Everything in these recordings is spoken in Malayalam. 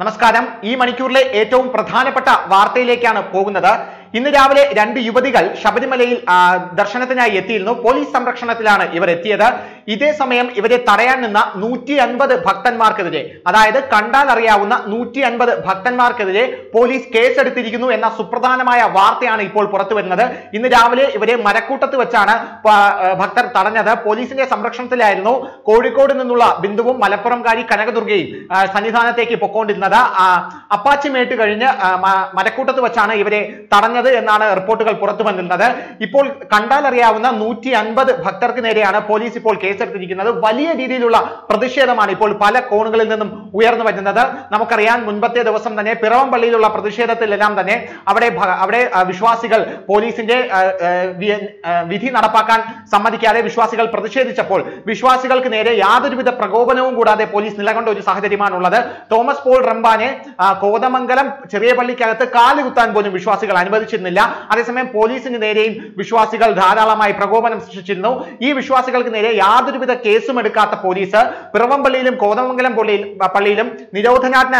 നമസ്കാരം. ഈ മണിക്കൂറിലെ ഏറ്റവും പ്രധാനപ്പെട്ട വാർത്തയിലേക്കാണ് പോകുന്നത്. ഇന്ന് രാവിലെ രണ്ട് യുവതികൾ ശബരിമലയിൽ ദർശനത്തിനായി എത്തിയിരുന്നു. പോലീസ് സംരക്ഷണത്തിലാണ് ഇവർ എത്തിയത്. ഇതേ സമയം ഇവരെ തടയാൻ നിന്ന നൂറ്റി അൻപത് ഭക്തന്മാർക്കെതിരെ അതായത് കണ്ടാൽ അറിയാവുന്ന നൂറ്റി അൻപത് ഭക്തന്മാർക്കെതിരെ പോലീസ് കേസെടുത്തിരിക്കുന്നു എന്ന സുപ്രധാനമായ വാർത്തയാണ് ഇപ്പോൾ പുറത്തു വരുന്നത്. ഇന്ന് രാവിലെ ഇവരെ മരക്കൂട്ടത്ത് വെച്ചാണ് ഭക്തർ തടഞ്ഞത്. പോലീസിന്റെ സംരക്ഷണത്തിലായിരുന്നു കോഴിക്കോട് നിന്നുള്ള ബിന്ദുവും മലപ്പുറംകാരി കനകദുർഗയും സന്നിധാനത്തേക്ക് പൊക്കോണ്ടിരുന്നത്. അപ്പാച്ചിമേട്ട് കഴിഞ്ഞ് മരക്കൂട്ടത്ത് വെച്ചാണ് ഇവരെ തടഞ്ഞത് എന്നാണ് റിപ്പോർട്ടുകൾ പുറത്തു വന്നിരുന്നത്. ഇപ്പോൾ കണ്ടാൽ അറിയാവുന്ന നൂറ്റി അൻപത് ഭക്തർക്ക് നേരെയാണ് പോലീസ് ഇപ്പോൾ കേസെടുത്തിരിക്കുന്നത് വലിയ രീതിയിലുള്ള പ്രതിഷേധമാണ് ഇപ്പോൾ പല കോണുകളിൽ നിന്നും ഉയർന്നു വരുന്നത്. നമുക്കറിയാം മുൻപത്തെ ദിവസം തന്നെ പിറവം പള്ളിയിലുള്ള പ്രതിഷേധത്തിലെല്ലാം തന്നെ അവിടെ അവിടെ വിശ്വാസികൾ പോലീസിന്റെ വിധി നടപ്പാക്കാൻ സമ്മതിക്കാതെ വിശ്വാസികൾ പ്രതിഷേധിച്ചപ്പോൾ വിശ്വാസികൾക്ക് നേരെ യാതൊരുവിധ പ്രകോപനവും കൂടാതെ പോലീസ് നിലകൊണ്ട ഒരു സാഹചര്യമാണുള്ളത്. തോമസ് പോൾ റംബാനെ കോതമംഗലം ചെറിയ പള്ളിക്കകത്ത് കാലുകുത്താൻ പോലും വിശ്വാസികൾ അനുവദിച്ചിരുന്നില്ല. അതേസമയം പോലീസിന് നേരെയും വിശ്വാസികൾ ധാരാളമായി പ്രകോപനം സൃഷ്ടിച്ചിരുന്നു. ഈ വിശ്വാസികൾക്ക് നേരെ യാതൊരുവിധ കേസും എടുക്കാത്ത പോലീസ് പിറവംപള്ളിയിലും കോതമംഗലം പള്ളിയിൽ പള്ളിയിലും നിരോധനാജ്ഞ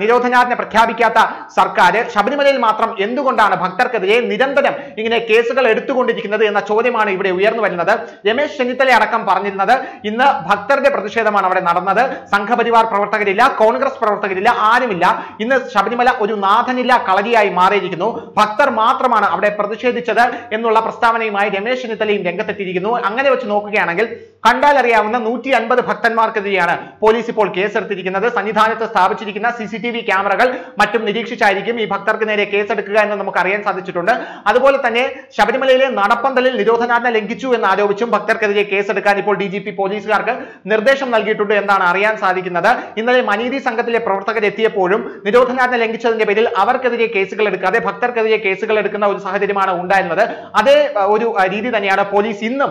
നിരോധനാജ്ഞ പ്രഖ്യാപിക്കാത്ത സർക്കാർ ശബരിമലയിൽ മാത്രം എന്തുകൊണ്ടാണ് ഭക്തർക്കെതിരെ നിരന്തരം ഇങ്ങനെ കേസുകൾ എടുത്തുകൊണ്ടിരിക്കുന്നത് എന്ന ചോദ്യമാണ് ഇവിടെ ഉയർന്നു വരുന്നത്. രമേശ് ചെന്നിത്തല അടക്കം പറഞ്ഞിരുന്നത് ഇന്ന് ഭക്തരുടെ പ്രതിഷേധമാണ് അവിടെ നടന്നത്. സംഘപരിവാർ പ്രവർത്തകരില്ല കോൺഗ്രസ് പ്രവർത്തകരില്ല ആരുമില്ല. ഇന്ന് ശബരിമല ഒരു നാഥനില്ല കളരിയായി മാറിയിരിക്കുന്നു. ഭക്തർ മാത്രമാണ് അവിടെ പ്രതിഷേധിച്ചത് എന്നുള്ള പ്രസ്താവനയുമായി രമേശ് ചെന്നിത്തലയും രംഗത്തെത്തിയിരിക്കുന്നു. അങ്ങനെ വെച്ച് നോക്കുകയാണെങ്കിൽ angle കണ്ടാൽ അറിയാവുന്ന നൂറ്റി അൻപത് ഭക്തന്മാർക്കെതിരെയാണ് പോലീസ് ഇപ്പോൾ കേസെടുത്തിരിക്കുന്നത്. സന്നിധാനത്ത് സ്ഥാപിച്ചിരിക്കുന്ന സി സി ടി വി ക്യാമറകൾ മറ്റും നിരീക്ഷിച്ചായിരിക്കും ഈ ഭക്തർക്ക് നേരെ കേസെടുക്കുക എന്ന് നമുക്ക് അറിയാൻ സാധിച്ചിട്ടുണ്ട്. അതുപോലെ തന്നെ ശബരിമലയിലെ നടപ്പന്തലിൽ നിരോധനാജ്ഞ ലംഘിച്ചു എന്ന് ആരോപിച്ചും ഭക്തർക്കെതിരെ കേസെടുക്കാൻ ഇപ്പോൾ ഡി ജി പി പോലീസുകാർക്ക് നിർദ്ദേശം നൽകിയിട്ടുണ്ട് എന്നാണ് അറിയാൻ സാധിക്കുന്നത്. ഇന്നലെ മനീതി സംഘത്തിലെ പ്രവർത്തകർ എത്തിയപ്പോഴും നിരോധനാജ്ഞ ലംഘിച്ചതിന്റെ പേരിൽ അവർക്കെതിരെ കേസുകൾ എടുക്കാതെ ഭക്തർക്കെതിരെ കേസുകൾ എടുക്കുന്ന ഒരു സാഹചര്യമാണ് ഉണ്ടായിരുന്നത്. അതേ ഒരു രീതി തന്നെയാണ് പോലീസ് ഇന്നും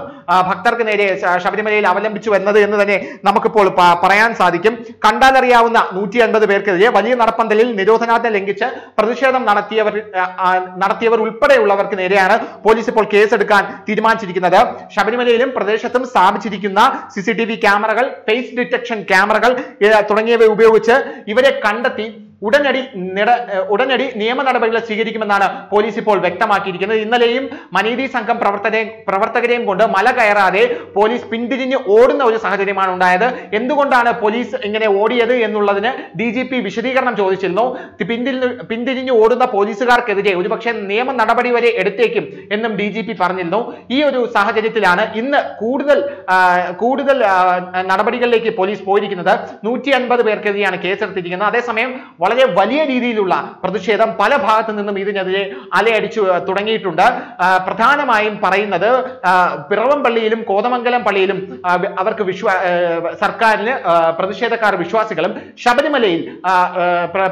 ഭക്തർക്ക് നേരെ ശ- ശബരിമലയിൽ അവലംബിച്ചു എന്നത് എന്ന് തന്നെ നമുക്കിപ്പോൾ പറയാൻ സാധിക്കും. കണ്ടാലറിയാവുന്ന നൂറ്റി അൻപത് പേർക്കെതിരെ വലിയ നടപ്പന്തലിൽ നിരോധനാജ്ഞ ലംഘിച്ച് പ്രതിഷേധം നടത്തിയവർ നടത്തിയവർ ഉൾപ്പെടെയുള്ളവർക്ക് നേരെയാണ് പോലീസ് ഇപ്പോൾ കേസെടുക്കാൻ തീരുമാനിച്ചിരിക്കുന്നത്. ശബരിമലയിലും പ്രദേശത്തും സ്ഥാപിച്ചിരിക്കുന്ന സി സി ക്യാമറകൾ ഫേസ് ഡിറ്റക്ഷൻ ക്യാമറകൾ തുടങ്ങിയവ ഉപയോഗിച്ച് ഇവരെ കണ്ടെത്തി ഉടനടി നിട ഉടനടി നിയമ നടപടികൾ സ്വീകരിക്കുമെന്നാണ് പോലീസ് ഇപ്പോൾ വ്യക്തമാക്കിയിരിക്കുന്നത്. ഇന്നലെയും മനീതി സംഘം പ്രവർത്തകരെയും പ്രവർത്തകരെയും കൊണ്ട് മല കയറാതെ പോലീസ് പിന്തിരിഞ്ഞ് ഓടുന്ന ഒരു സാഹചര്യമാണ് ഉണ്ടായത്. എന്തുകൊണ്ടാണ് പോലീസ് ഇങ്ങനെ ഓടിയത് എന്നുള്ളതിന് ഡി ജി പി വിശദീകരണം ചോദിച്ചിരുന്നു. പിന്തിരിഞ്ഞ് പിന്തിരിഞ്ഞ് ഓടുന്ന പോലീസുകാർക്കെതിരെ ഒരുപക്ഷെ നിയമ നടപടി വരെ എടുത്തേക്കും എന്നും ഡി ജി പി പറഞ്ഞിരുന്നു. ഈ ഒരു സാഹചര്യത്തിലാണ് ഇന്ന് കൂടുതൽ കൂടുതൽ നടപടികളിലേക്ക് പോലീസ് പോയിരിക്കുന്നത്. നൂറ്റി അൻപത് പേർക്കെതിരെയാണ് കേസെടുത്തിരിക്കുന്നത്. അതേസമയം വളരെ വലിയ രീതിയിലുള്ള പ്രതിഷേധം പല ഭാഗത്തു നിന്നും ഇതിനെതിരെ അലയടിച്ചു തുടങ്ങിയിട്ടുണ്ട്. പ്രധാനമായും പറയുന്നത് പിറവം പള്ളിയിലും കോതമംഗലം പള്ളിയിലും അവർക്ക് വിശ്വാ സർക്കാരിന് പ്രതിഷേധക്കാർ വിശ്വാസികളും ശബരിമലയിൽ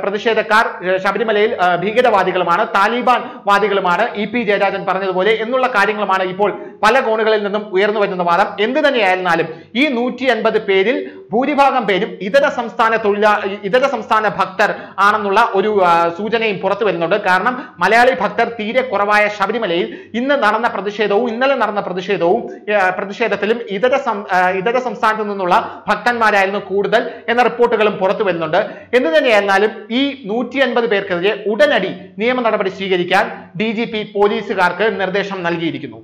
പ്രതിഷേധക്കാർ ശബരിമലയിൽ ഭീകരവാദികളുമാണ് താലിബാൻ വാദികളുമാണ്. ഇ പി ജയരാജൻ പറഞ്ഞതുപോലെ എന്നുള്ള കാര്യങ്ങളുമാണ് ഇപ്പോൾ പല കോണുകളിൽ നിന്നും ഉയർന്നു വരുന്ന വാദം. എന്ത് തന്നെയായിരുന്നാലും ഈ നൂറ്റി പേരിൽ ഭൂരിഭാഗം പേരും ഇതര സംസ്ഥാന തൊഴിലാ ഇതര സംസ്ഥാന ഭക്തർ ആണെന്നുള്ള ഒരു സൂചനയും പുറത്തു വരുന്നുണ്ട്. കാരണം മലയാളി ഭക്തർ തീരെ കുറവായ ശബരിമലയിൽ ഇന്ന് നടന്ന പ്രതിഷേധവും ഇന്നലെ നടന്ന പ്രതിഷേധവും പ്രതിഷേധത്തിലും ഇതര ഇതര സംസ്ഥാനത്തു നിന്നുള്ള ഭക്തന്മാരായിരുന്നു കൂടുതൽ എന്ന റിപ്പോർട്ടുകളും പുറത്തു വരുന്നുണ്ട്. എന്ന് തന്നെയായിരുന്നാലും ഈ നൂറ്റി അൻപത് പേർക്കെതിരെ ഉടനടി നിയമ നടപടി സ്വീകരിക്കാൻ ഡി പോലീസുകാർക്ക് നിർദ്ദേശം നൽകിയിരിക്കുന്നു.